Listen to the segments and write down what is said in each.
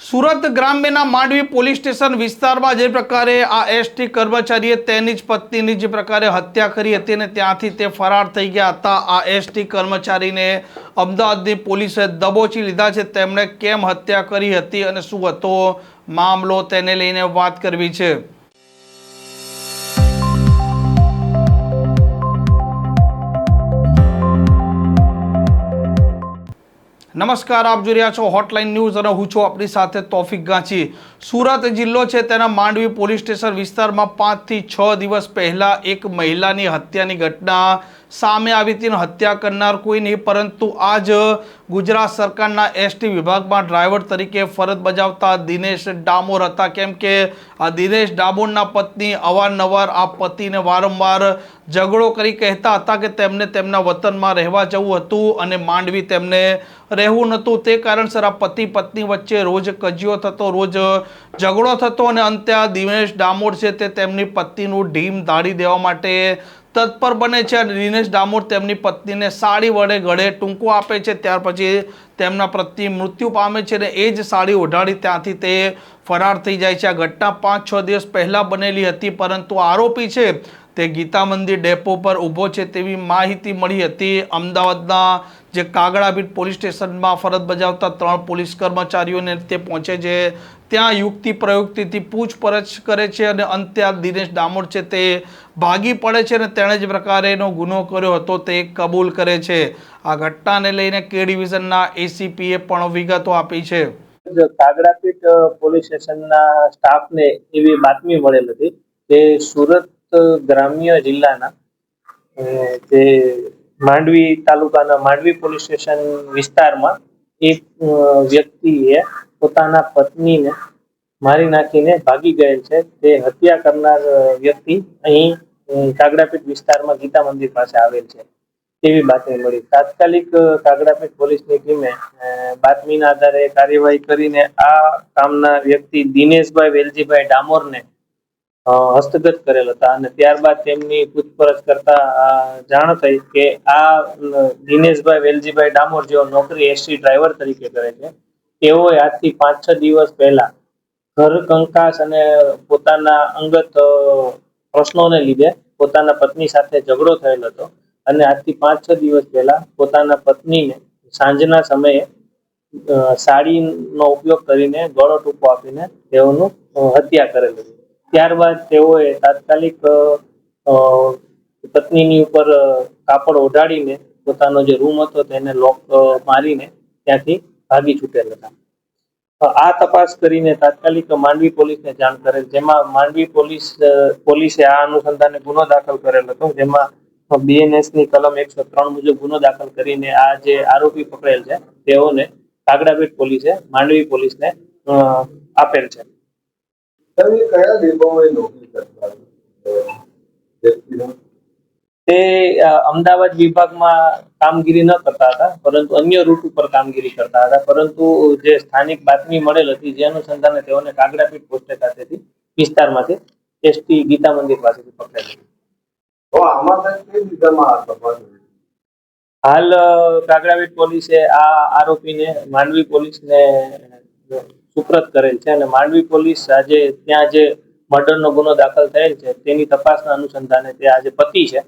સુરત ગ્રામ્યના Mandvi police station વિસ્તારમાં જે પ્રકારે આ એસટી કર્મચારીએ તેની જ પત્નીની જે પ્રકારે હત્યા કરી હતી અને ત્યાંથી તે ફરાર થઈ ગયા હતા, આ એસટી કર્મચારીને અમદાવાદની પોલીસે દબોચી લીધા છે. તેમણે કેમ હત્યા કરી હતી અને શું હતો મામલો તેને લઈને વાત કરવી છે. નમસ્કાર, આપ જોઈ રહ્યા છો હોટલાઇન ન્યૂઝ અને હું છું આપણી સાથે તોફિક ગાંચી. સુરત જિલ્લો છે તેના માંડવી પોલીસ સ્ટેશન વિસ્તારમાં પાંચથી છ દિવસ પહેલાં એક મહિલાની હત્યાની ઘટના સામે આવી હતી હત્યા કરનાર કોઈ નહીં, પરંતુ આજ ગુજરાત સરકારના એસટી વિભાગમાં ડ્રાઈવર તરીકે ફરજ બજાવતા દિનેશ ડામોર હતા. કેમ કે આ દિનેશ ડામોરના પત્ની અવારનવાર આ પતિને વારંવાર ઝઘડો કરી કહેતા હતા કે તેમને તેમના વતનમાં રહેવા જવું હતું અને માંડવી તેમને રહેવું નહોતું. તે કારણસર આ પતિ પત્ની વચ્ચે રોજ કજિયો થતો, રોજ ઝઘડો થતો અને અંતે આ દિનેશ ડામોર છે તે તેમની પત્નીનું ઢીમ દાળી દેવા માટે તત્પર બને છે અને દિનેશ ડામોર તેમની પત્નીને સાડી વડે ગળે ટૂંકો આપે છે. ત્યાર પછી તેમના પતિ મૃત્યુ પામે છે અને એ જ સાડી ઓઢાડી ત્યાંથી તે ફરાર થઈ જાય છે. આ ઘટના પાંચ છ દિવસ પહેલાં બનેલી હતી, પરંતુ આરોપી છે તે ગીતા મંદિર ડેપો પર ઊભો છે તેવી માહિતી મળી હતી. અમદાવાદના જે કાગડાબીટ પોલીસ સ્ટેશનમાં ફરજ બજાવતા ત્રણ પોલીસ કર્મચારીઓને તે પહોંચે છે. ત્યાં યુક્તિ પ્રયુક્તિથી પૂછપરછ કરે છે અને અંતે આ દિનેશ ડામોર છે તે ભાગી પડે છે અને તેણે જ પ્રકારેનો ગુનો કર્યો હતો તે કબૂલ કરે છે. આ ઘટનાને લઈને કે ડિવિઝનના એસીપીએ પણ વિગતો આપી છે. કાગડાપીઠ પોલીસ સ્ટેશનના સ્ટાફને એવી બાતમી મળેલ હતી કે સુરત ગ્રામ્ય જિલ્લાના જે માંડવી તાલુકાના માંડવી પોલીસ સ્ટેશન વિસ્તારમાં એક વ્યક્તિએ પોતાના પત્નીને મારી નાખીને ભાગી ગયેલ છે. તે હત્યા કરનાર વ્યક્તિ અહીં કાગડાપીઠ વિસ્તારમાં ગીતા મંદિર પાસે આવેલ છે. તેવી બાતમી મળી. તાત્કાલિક કાગડાપીઠ પોલીસની ટીમે બાતમીના આધારે કાર્યવાહી કરીને આ કામના વ્યક્તિ દિનેશભાઈ વેલજીભાઈ ડામોરને હસ્તગત કરેલ હતા અને ત્યારબાદ તેમની પૂછપરછ કરતા જાણ થઈ કે આ દિનેશભાઈ વેલજીભાઈ ડામોર જેઓ નોકરી એસટી ડ્રાઈવર તરીકે કરે છે, તેઓએ આજથી પાંચ છ દિવસ પહેલા ઘર કંકાસ અને પોતાના અંગત પ્રશ્નોને લીધે પોતાના પત્ની સાથે ઝઘડો થયેલ હતો અને આજથી પાંચ છ દિવસ પહેલા પોતાના પત્નીને સાંજના સમયે સાડીનો ઉપયોગ કરીને ગળો ટૂંકો આપીને તેઓનું હત્યા કરેલ હતી. ત્યારબાદ તેઓએ તાત્કાલિક પત્નીની ઉપર કાપડ ઓઢાડીને પોતાનો જે રૂમ હતો તેને લોક મારીને ત્યાંથી ભાગી છૂટેલ હતા. આ તપાસ કરીને તાત્કાલિક માંડવી પોલીસને જાણ કરેલ, જેમાં માંડવી પોલીસ પોલીસે આ અનુસંધાને ગુનો દાખલ કરેલ હતો, જેમાં બીએનએસની કલમ એકસો ત્રણ મુજબ ગુનો દાખલ કરીને આ જે આરોપી પકડેલ છે, તેઓને કાગડાપીઠ પોલીસે, માંડવી પોલીસને આપેલ છે. તમે કયા ડિપોમાં નોકરી કરતા તે અમદાવાદ વિભાગમાં કામગીરી ન કરતા હતા પરંતુ અન્ય રૂટ ઉપર કામગીરી કરતા હતા. પરંતુ જે સ્થાનિક બાતમી મળેલ હતી જે અનુસંધાને તેઓને કાગડાપીઠ પોસ્ટે ખાતેથી વિસ્તારમાંથી એસટી ગીતા મંદિર પાસેથી પકડાઈ? હાલ કાગડાપીઠ પોલીસે આ આરોપીને માંડવી પોલીસને સુપ્રત કરેલ છે અને માંડવી પોલીસ આજે ત્યાં જે મર્ડરનો ગુનો દાખલ થયેલ છે તેની તપાસના અનુસંધાને તે આજે પતિ છે.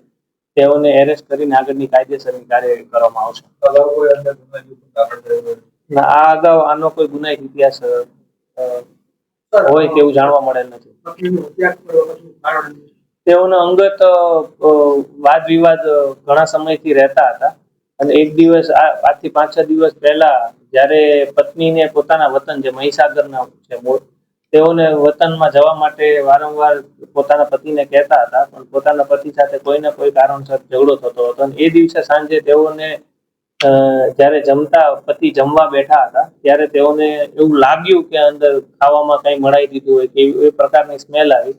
તેઓને એરેસ્ટ કરીને આગળની કાયદેસરની કાર્યવાહી કરવામાં આવશે. આ અગાઉ આનો કોઈ ગુનાહિત ઇતિહાસ હોય તેવું જાણવા મળેલ નથી. તેઓનો અંગત વાદ વિવાદ ઘણા સમયથી રહેતા હતા. અને એક દિવસ આ આજથી પાંચ છ દિવસ પહેલા જ્યારે પત્નીને પોતાના વતન, જે મહીસાગરના છે મૂળ તેઓને વતનમાં જવા માટે વારંવાર પોતાના પતિને કહેતા હતા, પણ પોતાના પતિ સાથે કોઈને કોઈ કારણસર ઝઘડો થતો હતો. અને એ દિવસે સાંજે તેઓને જ્યારે જમતા પતિ જમવા બેઠા હતા, ત્યારે તેઓને એવું લાગ્યું કે અંદર ખાવામાં કંઈ મળાઈ દીધું હોય, કે એ પ્રકારની સ્મેલ આવી.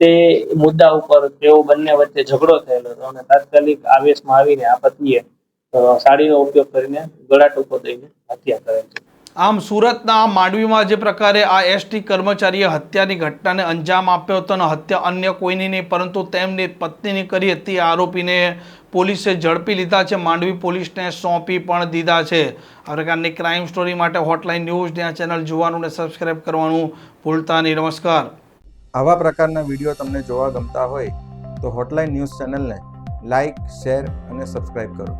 તે મુદ્દા ઉપર તેઓ બંને વચ્ચે ઝઘડો થયેલો હતો અને તાત્કાલિક આવેશમાં આવીને આ પતિએ સાડીનો ઉપયોગ કરીને ગળા ટૂંકો દઈને હત્યા કરે છે. આમ સુરતના માંડવીમાં જે પ્રકારે આ એસટી કર્મચારીએ હત્યાની ઘટનાને અંજામ આપ્યો હતો અને હત્યા અન્ય કોઈની નહીં પરંતુ તેમની પત્નીની કરી હતી આરોપીને પોલીસે ઝડપી લીધા છે. માંડવી પોલીસને સોંપી પણ દીધા છે. આ પ્રકારની ક્રાઇમ સ્ટોરી માટે હોટલાઇન ન્યૂઝ આ ચેનલ જોવાનું અને સબસ્ક્રાઇબ કરવાનું ભૂલતા નહીં. નમસ્કાર. આવા પ્રકારના વીડિયો તમને જોવા ગમતા હોય તો હોટલાઇન ન્યૂઝ ચેનલને લાઇક શેર અને સબસ્ક્રાઇબ કરો.